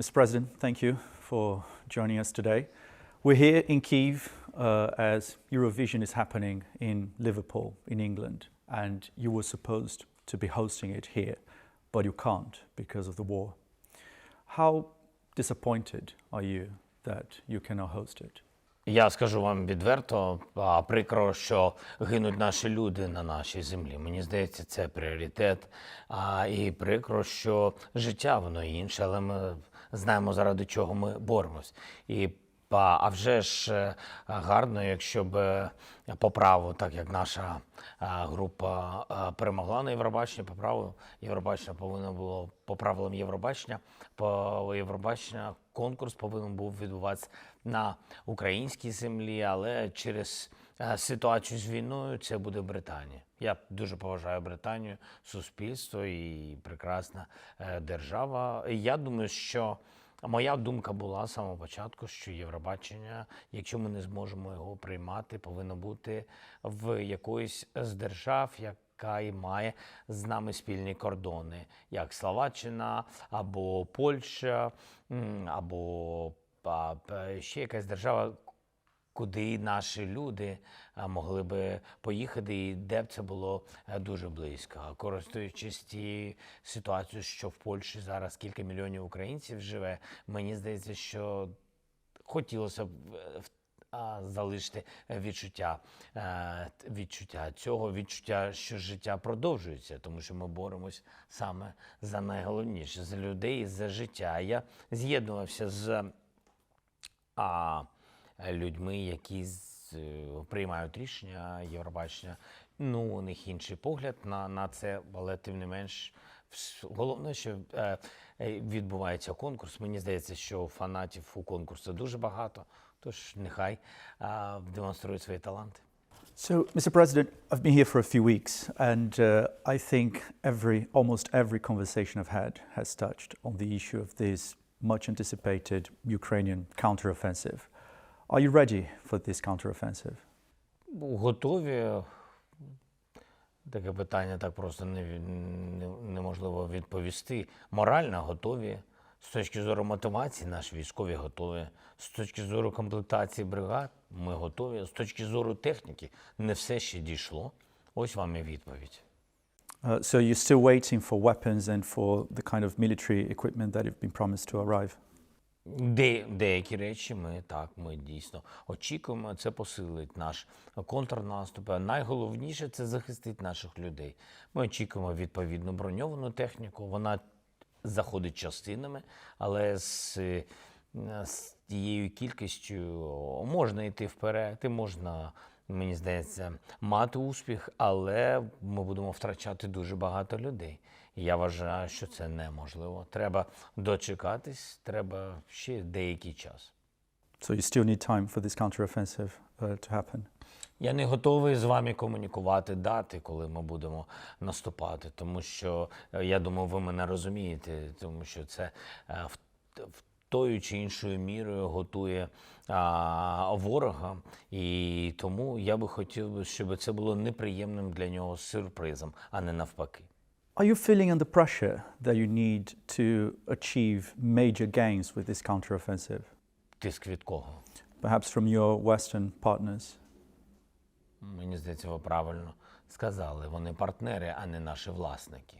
Mr. President, thank you for joining us today. We're here in Kiev uh, as Eurovision is happening in Liverpool, in England, and you were supposed to be hosting it here, but you can't because of the war. How disappointed are you that you cannot host it? Я скажу вам відверто, а, прикро, що гинуть наші люди на нашій землі. Мені здається, це пріоритет. А, і прикро, що життя воно інше, але ми знаємо, заради чого ми боремось. І а вже ж е, гарно, якщо б е, по праву, так як наша е, група перемогла на Євробаченні, по праву Євробачення повинно було по правилам Євробачення, по Євробачення конкурс повинен був відбуватися на українській землі, але через ситуацію з війною це буде Британія. Я дуже поважаю Британію, суспільство і прекрасна е, держава. Я думаю, що моя думка була з самого початку, що Євробачення, якщо ми не зможемо його приймати, повинно бути в якоїсь з держав, яка і має з нами спільні кордони, як Словаччина або Польща, або ще якась держава, куди наші люди могли би поїхати, і де б це було е, дуже близько. Користуючись тією ситуацією, що в Польщі зараз кілька мільйонів українців живе, мені здається, що хотілося б е, залишити відчуття, е, відчуття цього, відчуття, що життя продовжується, тому що ми боремось саме за найголовніше за людей, за життя. Я з'єднувався з а людьми, які е, приймають рішення Євробачення. Ну, у них інший погляд на, на це, але тим не менш, головне, що е, е, відбувається конкурс. Мені здається, що фанатів у конкурсу дуже багато, тож нехай е, демонструють свої таланти. So, Mr. President, I've been here for a few weeks, and uh, I think every, almost every conversation I've had has touched on the issue of this much anticipated Ukrainian counteroffensive. Are you ready for this counteroffensive? Готові. Таке питання так просто не, не, неможливо відповісти. Морально готові. З точки зору мотивації, наші військові готові. З точки зору комплектації бригад, ми готові. З точки зору техніки, не все ще дійшло. Ось вам і відповідь. Uh, so, you're still waiting for weapons and for the kind of military equipment that have been promised to arrive? Де, деякі речі ми так, ми дійсно очікуємо. Це посилить наш контрнаступ. Найголовніше це захистить наших людей. Ми очікуємо відповідну броньовану техніку. Вона заходить частинами, але з, з тією кількістю можна йти вперед, і можна. Мені здається, мати успіх, але ми будемо втрачати дуже багато людей. Я вважаю, що це неможливо. Треба дочекатись, треба ще деякий час. So, you still need time for this counteroffensive uh, to happen? Я не готовий з вами комунікувати дати, коли ми будемо наступати, тому що е, я думаю, ви мене розумієте, тому що це е, в, в тою чи іншою мірою готує а, ворога, і тому я би хотів, щоб це було неприємним для нього сюрпризом, а не навпаки. Are you feeling under pressure that you need to achieve major gains with this counteroffensive? Тиск від кого? Perhaps from your Western partners? Мені здається, ви правильно сказали. Вони партнери, а не наші власники.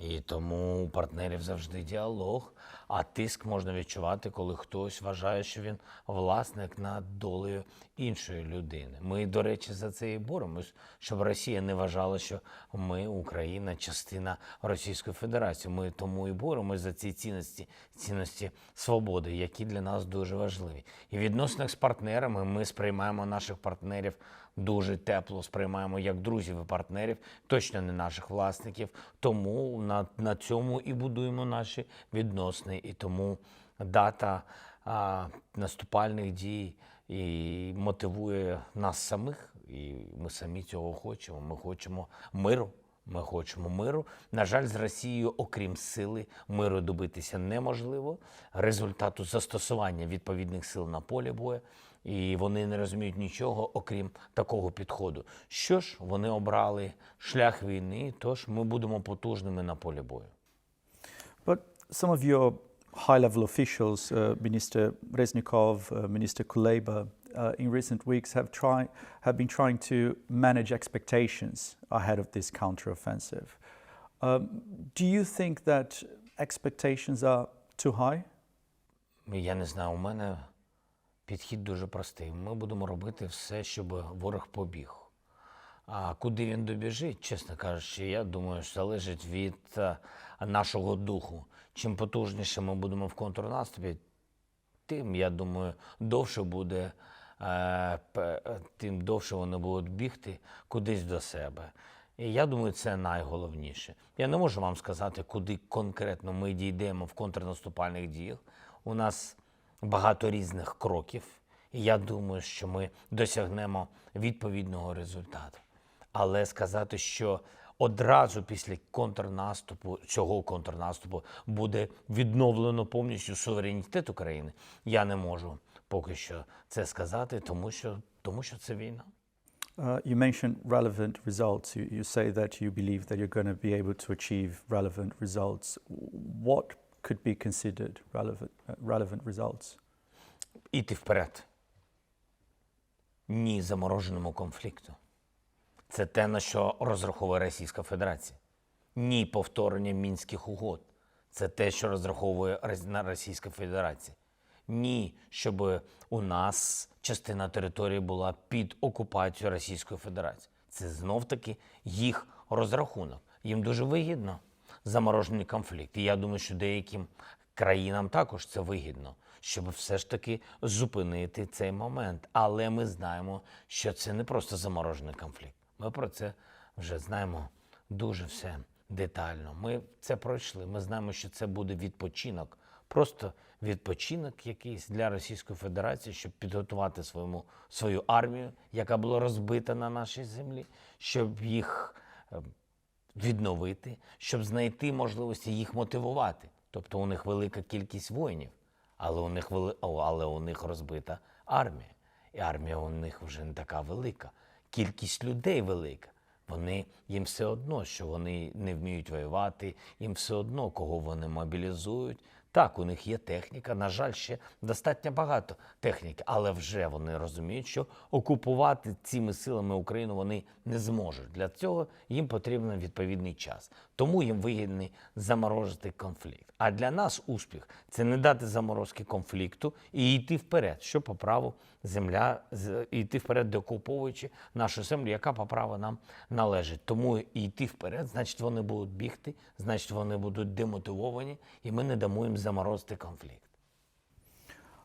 І тому у партнерів завжди діалог, а тиск можна відчувати, коли хтось вважає, що він власник над долею іншої людини. Ми, до речі, за це і боремось, щоб Росія не вважала, що ми, Україна, частина Російської Федерації. Ми тому і боремось за ці цінності, цінності свободи, які для нас дуже важливі. І в відносинах з партнерами ми сприймаємо наших партнерів дуже тепло сприймаємо як друзів і партнерів, точно не наших власників. Тому на, на цьому і будуємо наші відносини. І тому дата а, наступальних дій і мотивує нас самих, і ми самі цього хочемо. Ми хочемо миру. Ми хочемо миру. На жаль, з Росією, окрім сили, миру добитися неможливо. Результату застосування відповідних сил на полі бою. І вони не розуміють нічого, окрім такого підходу. Що ж, вони обрали шлях війни, тож ми будемо потужними на полі бою. But some of your high level officials, uh, Minister Reznikov, uh, Minister Kuleba, uh, in recent weeks have, try, have been trying to manage expectations ahead of this counteroffensive. Um, do you think that expectations are too high? Я не знаю, у мене підхід дуже простий. Ми будемо робити все, щоб ворог побіг. А куди він добіжить, чесно кажучи, я думаю, що залежить від е, нашого духу. Чим потужніше ми будемо в контрнаступі, тим, я думаю, довше буде, е, е, тим довше вони будуть бігти кудись до себе. І я думаю, це найголовніше. Я не можу вам сказати, куди конкретно ми дійдемо в контрнаступальних діях. У нас багато різних кроків, і я думаю, що ми досягнемо відповідного результату. Але сказати, що одразу після контрнаступу, цього контрнаступу буде відновлено повністю суверенітет України, я не можу поки що це сказати, тому що, тому що це війна. Uh, you mentioned relevant results. You, you say that you believe that you're going to be able to achieve relevant results. What could be considered relevant, uh, relevant results? Іти вперед. Ні замороженому конфлікту. Це те, на що розраховує Російська Федерація. Ні повторення мінських угод. Це те, що розраховує Російська Федерація. Ні, щоб у нас частина території була під окупацією Російської Федерації. Це знов-таки їх розрахунок. Їм дуже вигідно заморожений конфлікт. І я думаю, що деяким країнам також це вигідно, щоб все ж таки зупинити цей момент. Але ми знаємо, що це не просто заморожений конфлікт. Ми про це вже знаємо дуже все детально. Ми це пройшли. Ми знаємо, що це буде відпочинок, просто відпочинок якийсь для Російської Федерації, щоб підготувати своєму, свою армію, яка була розбита на нашій землі, щоб їх е, відновити, щоб знайти можливості їх мотивувати. Тобто у них велика кількість воїнів, але у них вели... але у них розбита армія. І армія у них вже не така велика. Кількість людей велика. Вони їм все одно, що вони не вміють воювати, їм все одно, кого вони мобілізують. Так, у них є техніка. На жаль, ще достатньо багато техніки, але вже вони розуміють, що окупувати цими силами Україну вони не зможуть. Для цього їм потрібен відповідний час. Тому їм вигідний заморозити конфлікт. А для нас успіх це не дати заморозки конфлікту і йти вперед, що по праву земля йти вперед, деокуповуючи нашу землю, яка по праву нам належить. Тому йти вперед, значить, вони будуть бігти, значить, вони будуть демотивовані, і ми не дамо їм заморозити конфлікт.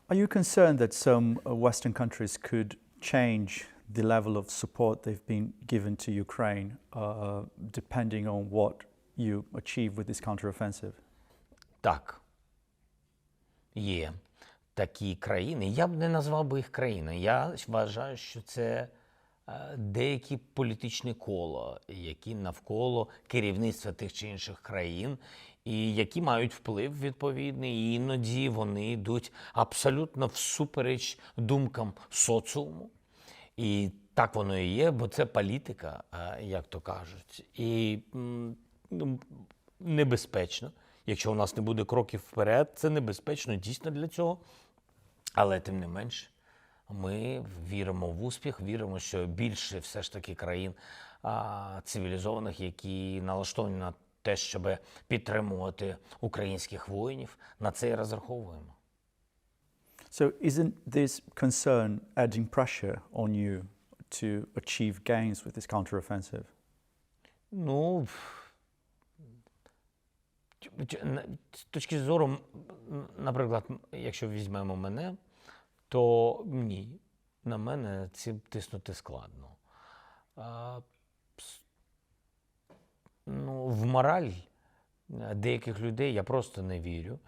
Are you concerned that some uh, Western countries could change the level of support they've been given to Ukraine uh, depending on what you achieve with this counteroffensive? Так, є такі країни. Я б не назвав би їх країною. Я вважаю, що це е, деякі політичні кола, які навколо керівництва тих чи інших країн, і які мають вплив відповідний, і іноді вони йдуть абсолютно всупереч думкам соціуму. І так воно і є, бо це політика, е, як то кажуть. І ну, небезпечно. Якщо у нас не буде кроків вперед, це небезпечно дійсно для цього. Але тим не менш, ми віримо в успіх, віримо, що більше все ж таки країн а, цивілізованих, які налаштовані на те, щоб підтримувати українських воїнів, на це і розраховуємо. So, isn't this concern adding pressure on you to achieve gains with this counteroffensive? Ну, з точки зору, наприклад, якщо візьмемо мене, то ні, на мене цим тиснути складно. Ну, в мораль е, деяких людей я просто не вірю.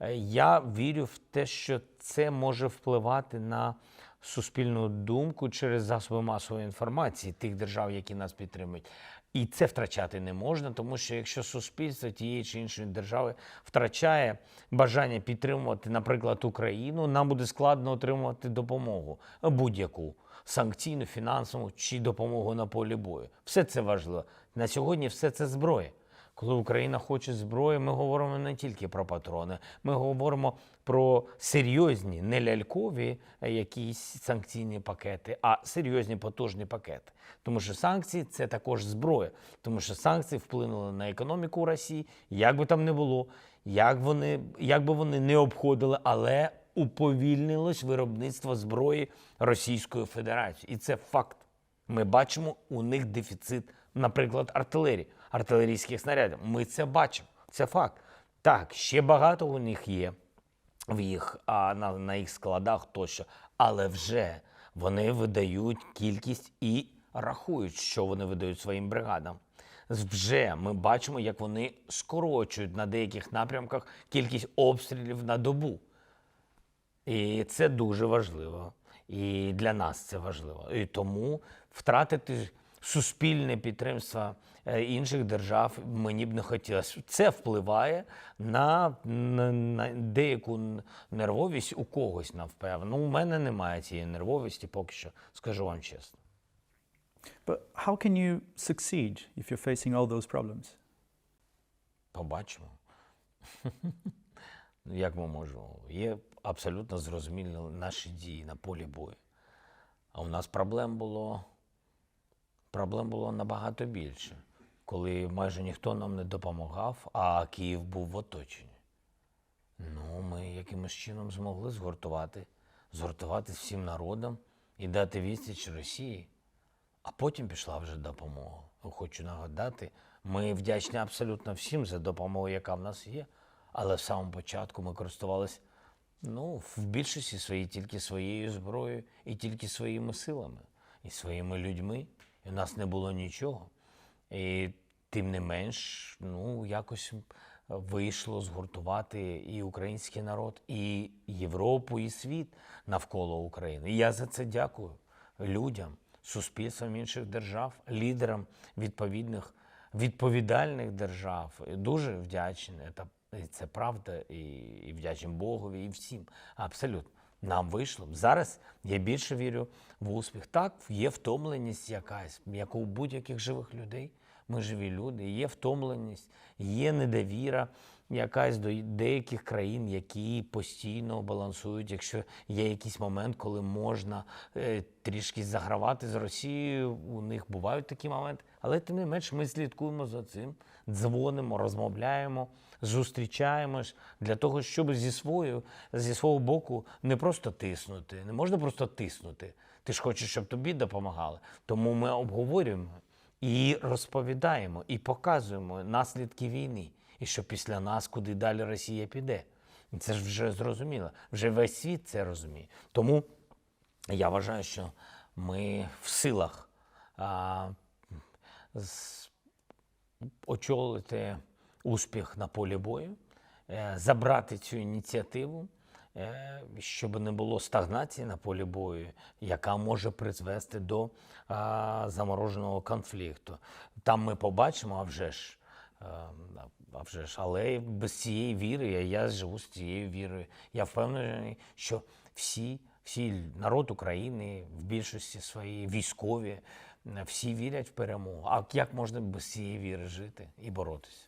Е, Я вірю в те, що це може впливати на суспільну думку через засоби масової інформації тих держав, які нас підтримують. І це втрачати не можна, тому що якщо суспільство тієї чи іншої держави втрачає бажання підтримувати, наприклад, Україну, нам буде складно отримувати допомогу будь-яку санкційну, фінансову чи допомогу на полі бою. Все це важливо. На сьогодні все це зброя. Коли Україна хоче зброї, ми говоримо не тільки про патрони, ми говоримо про серйозні, не лялькові е, якісь санкційні пакети, а серйозні потужні пакети. Тому що санкції це також зброя, тому що санкції вплинули на економіку Росії, як би там не було, як вони, як би вони не обходили, але уповільнилось виробництво зброї Російської Федерації. І це факт. Ми бачимо у них дефіцит, наприклад, артилерії, артилерійських снарядів. Ми це бачимо. Це факт. Так, ще багато у них є в їх, а, на, на їх складах тощо, але вже вони видають кількість і рахують, що вони видають своїм бригадам. Вже ми бачимо, як вони скорочують на деяких напрямках кількість обстрілів на добу. І це дуже важливо. І для нас це важливо. І тому втратити суспільне підтримство е, інших держав мені б не хотілося. Це впливає на, на, на деяку нервовість у когось, напевно. Ну, у мене немає цієї нервовості, поки що, скажу вам чесно. But how can you succeed if you're facing all those problems? Побачимо. Як ми можемо? Є абсолютно зрозумілі наші дії на полі бою. А у нас проблем було, проблем було набагато більше, коли майже ніхто нам не допомагав, а Київ був в оточенні. Ну, ми якимось чином змогли згуртувати, згуртувати всім народом і дати відсіч Росії. А потім пішла вже допомога. Хочу нагадати, ми вдячні абсолютно всім за допомогу, яка в нас є. Але в самому початку ми користувалися ну, в більшості своїй тільки своєю зброєю і тільки своїми силами, і своїми людьми. І в нас не було нічого. І тим не менш, ну, якось вийшло згуртувати і український народ, і Європу, і світ навколо України. І я за це дякую людям, суспільствам інших держав, лідерам відповідних відповідальних держав. Дуже вдячний. Це, і це правда, і, і вдячний Богові, і всім. Абсолютно. Нам вийшло. Зараз я більше вірю в успіх. Так, є втомленість якась, як у будь-яких живих людей. Ми живі люди, є втомленість, є недовіра якась до деяких країн, які постійно балансують, якщо є якийсь момент, коли можна е, трішки загравати з Росією, у них бувають такі моменти. Але тим не менш ми слідкуємо за цим, дзвонимо, розмовляємо, зустрічаємось для того, щоб зі свою, зі свого боку не просто тиснути. Не можна просто тиснути. Ти ж хочеш, щоб тобі допомагали. Тому ми обговорюємо і розповідаємо, і показуємо наслідки війни, і що після нас куди далі Росія піде. Це ж вже зрозуміло. Вже весь світ це розуміє. Тому я вважаю, що ми в силах а, з- очолити успіх на полі бою, е, забрати цю ініціативу, щоб не було стагнації на полі бою, яка може призвести до замороженого конфлікту. Там ми побачимо, а вже ж. е, А вже ж, але без цієї віри, я, я живу з цією вірою. Я впевнений, що всі, всі народ України в більшості своїй військові, всі вірять в перемогу. А як можна без цієї віри жити і боротися?